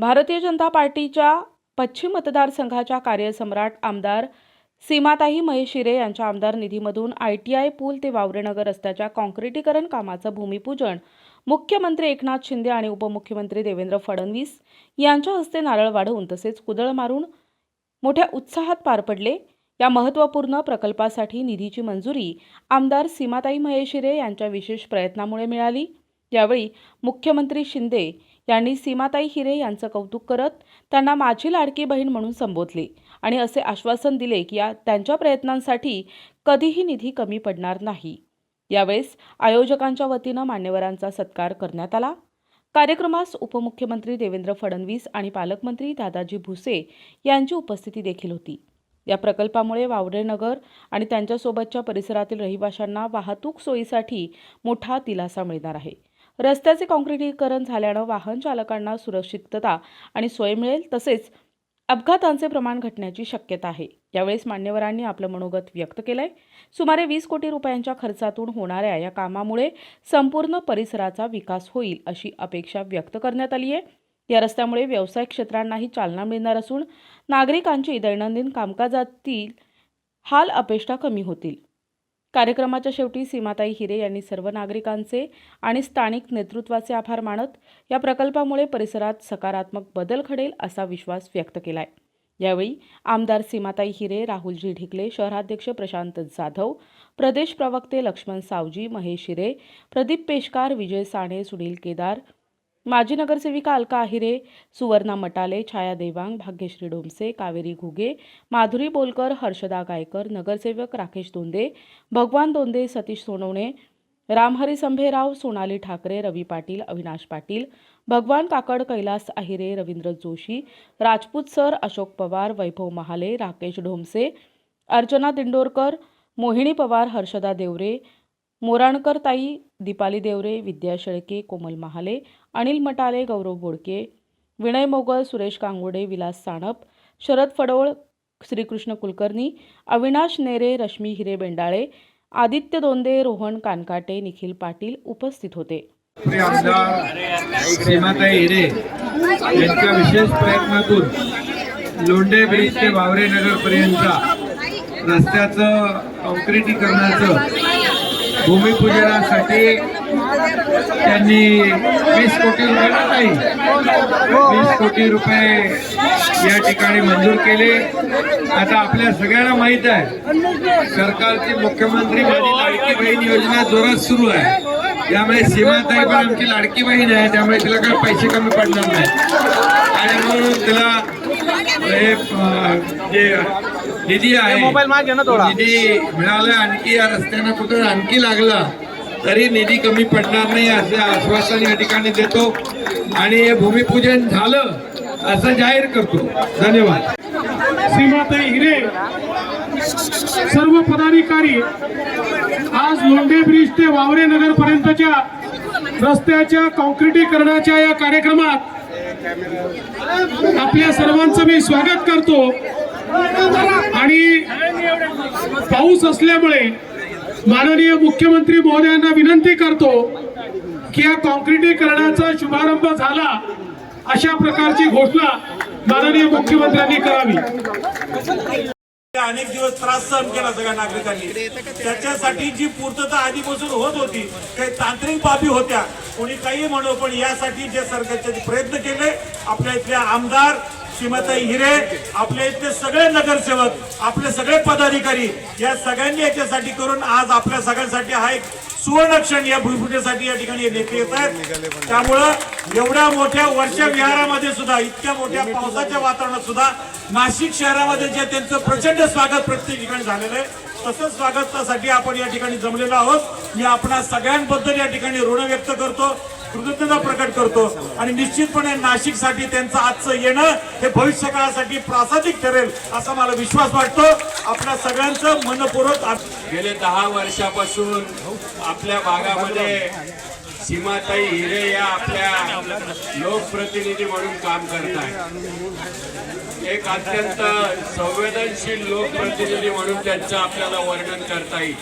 भारतीय जनता पार्टीच्या पश्चिम मतदारसंघाच्या कार्यसम्राट आमदार सीमाताई महेशिरे यांच्या आमदार निधीमधून आय टी आय पूल ते वावरेनगर रस्त्याच्या काँक्रिटीकरण कामाचं भूमिपूजन मुख्यमंत्री एकनाथ शिंदे आणि उपमुख्यमंत्री देवेंद्र फडणवीस यांच्या हस्ते नारळ वाढवून तसेच कुदळ मारून मोठ्या उत्साहात पार पडले. या महत्त्वपूर्ण प्रकल्पासाठी निधीची मंजुरी आमदार सीमाताई महेशिरे यांच्या विशेष प्रयत्नामुळे मिळाली. यावेळी मुख्यमंत्री शिंदे यांनी सीमाताई हिरे यांचं कौतुक करत त्यांना माझी लाडकी बहीण म्हणून संबोधले आणि असे आश्वासन दिले की या त्यांच्या प्रयत्नांसाठी कधीही निधी कमी पडणार नाही. यावेळेस आयोजकांच्या वतीनं मान्यवरांचा सत्कार करण्यात आला. कार्यक्रमास उपमुख्यमंत्री देवेंद्र फडणवीस आणि पालकमंत्री दादाजी भुसे यांची उपस्थिती देखील होती. या प्रकल्पामुळे वावरेनगर आणि त्यांच्यासोबतच्या परिसरातील रहिवाशांना वाहतूक सोयीसाठी मोठा दिलासा मिळणार आहे. रस्त्याचे काँक्रिटीकरण झाल्यानं वाहन चालकांना सुरक्षितता आणि सोय मिळेल तसेच अपघातांचे प्रमाण घटण्याची शक्यता आहे. यावेळेस मान्यवरांनी आपलं मनोगत व्यक्त केलं आहे सुमारे वीस कोटी रुपयांच्या खर्चातून होणाऱ्या या कामामुळे संपूर्ण परिसराचा विकास होईल अशी अपेक्षा व्यक्त करण्यात आली आहे या रस्त्यामुळे व्यवसाय क्षेत्रांनाही चालना मिळणार असून नागरिकांची दैनंदिन कामकाजातील हाल अपेष्टा कमी होतील. कार्यक्रमाच्या शेवटी सीमाताई हिरे यांनी सर्व नागरिकांचे आणि स्थानिक नेतृत्वाचे आभार मानत या प्रकल्पामुळे परिसरात सकारात्मक बदल घडेल असा विश्वास व्यक्त केलाय. यावेळी आमदार सीमाताई हिरे राहुलजी ढिकले शहराध्यक्ष प्रशांत जाधव प्रदेश प्रवक्ते लक्ष्मण सावजी महेश हिरे प्रदीप पेशकार विजय साणे सुनील केदार माजी नगरसेविका अलका आहिरे सुवर्णा मटाले छाया देवांग भाग्यश्री डोमसे कावेरी घुगे माधुरी बोलकर हर्षदा गायकर नगरसेवक राकेश दोंदे भगवान दोंदे सतीश सोनवणे रामहरी संभेराव सोनाली ठाकरे रवी पाटील अविनाश पाटील भगवान काकड कैलास आहिरे रवींद्र जोशी राजपूत सर अशोक पवार वैभव महाले राकेश ढोमसे अर्चना दिंडोरकर मोहिणी पवार हर्षदा देवरे मोराणकर ताई दीपाली देवरे विद्या शेळके कोमल महाले अनिल मटाले गौरव बोडके विनय मोगल सुरेश कांगोडे विलास साणप शरद फडोळ श्रीकृष्ण कुलकर्णी अविनाश नेरे रश्मी हिरे बेंडाळे आदित्य दोंदे रोहन कानकाटे निखिल पाटील उपस्थित होते. सीमाताई हिरे यांच्या विशेष प्रयत्नातून लोंढे ब्रिज ते वावरे नगर पर्यंतच्या रस्त्याचं कॉन्क्रिटीकरणाचं भूमिपूजनासाठी त्यांनी वीस कोटी रुपये नाही वीस कोटी रुपये या ठिकाणी मंजूर केले. आता आपल्या सगळ्यांना माहीत आहे सरकारची मुख्यमंत्री माझी लाडकी बहीण योजना जोरात सुरू आहे. त्यामुळे सीमाताई पण आमची लाडकी बहीण आहे त्यामुळे तिला काही पैसे कमी पडणार नाही. आणि म्हणून तिला हे जे निधी आहे निधी मिळाला आणखी या रस्त्यानं कुठं आणखी लागला तरी निधी कमी पडणार नाही असे आश्वासन या ठिकाणी देतो. आणि हे भूमिपूजन झालं असं जाहीर करतो. धन्यवाद. श्रीमाताई हिरे सर्व पदाधिकारी आज लोंढे ब्रिज ते वावरे नगर पर्यंतच्या रस्त्याच्या कॉन्क्रिटीकरणाच्या या कार्यक्रमात आपल्या सर्वांचं मी स्वागत करतो. आणि पाऊस असल्यामुळे माननीय मुख्यमंत्री महोदयांना विनंती करतो की या कॉन्क्रिटीकरणाचा शुभारंभ झाला अशा प्रकारची घोषणा माननीय मुख्यमंत्र्यांनी करावी. अनेक दिवस त्रास सहन केला सगळ्या नागरिकांनी. त्याच्यासाठी जी पूर्तता आधीपासून होत होती काही तांत्रिक बाबी होत्या कोणी काही म्हणू पण यासाठी जे सरकारचे प्रयत्न केले आपल्या इथल्या आमदार श्रीमताई हिरे आपले इथले सगळे नगरसेवक आपले सगळे पदाधिकारी या सगळ्यांनी याच्यासाठी करून आज आपल्या सगळ्यांसाठी हा एक सुवर्णक्षण या भूमिपूजेसाठी या ठिकाणी नेते येत आहेत. त्यामुळं एवढ्या मोठ्या वर्ष विहारामध्ये सुद्धा इतक्या मोठ्या पावसाच्या वातावरणात सुद्धा नाशिक शहरामध्ये जे त्यांचं प्रचंड स्वागत प्रत्येक ठिकाणी झालेलं आहे तसंच स्वागतासाठी आपण या ठिकाणी जमलेलो आहोत. मी आपणा सगळ्यांबद्दल या ठिकाणी ऋण व्यक्त करतो. कृतज्ञता प्रकट करतो आणि निश्चितपणे नाशिकसाठी त्यांचं आजचं येणं हे भविष्य काळासाठी प्रासादिक ठरेल असा मला विश्वास वाटतो. आपल्या सगळ्यांचं मनपूर्वक गेले दहा वर्षापासून आपल्या भागामध्ये सीमाताई हिरे या आपल्या लोकप्रतिनिधी म्हणून काम करत आहेत. एक अत्यंत संवेदनशील लोकप्रतिनिधी म्हणून त्यांचं आपल्याला वर्णन करता येईल.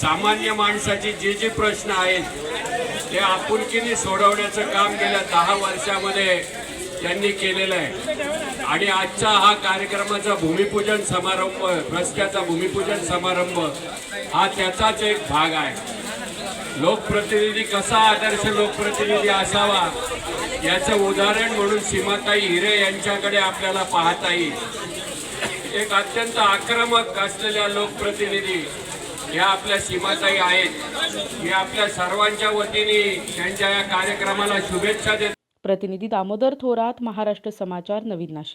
सामान्य माणसाची जे जे प्रश्न आहेत ते आपुलकीने सोडवण्याचं काम गेल्या दहा वर्षामध्ये त्यांनी केलेलं आहे. आणि आजचा हा कार्यक्रमाचा भूमिपूजन समारंभ रस्त्याचा भूमिपूजन समारंभ हा त्याचाच एक भाग आहे. लोकप्रतिनिधी कसा आदर्श लोकप्रतिनिधी असावा याचं उदाहरण म्हणून सीमाताई हिरे यांच्याकडे आपल्याला पाहता येईल. एक अत्यंत आक्रमक असलेल्या लोकप्रतिनिधी या आपल्या सीमाताई आहेत मी आपल्या सर्वांच्या वतीने त्यांच्या या कार्यक्रमाला शुभेच्छा देत प्रतिनिधी दामोदर थोरात महाराष्ट्र समाचार नवीन नाशिक.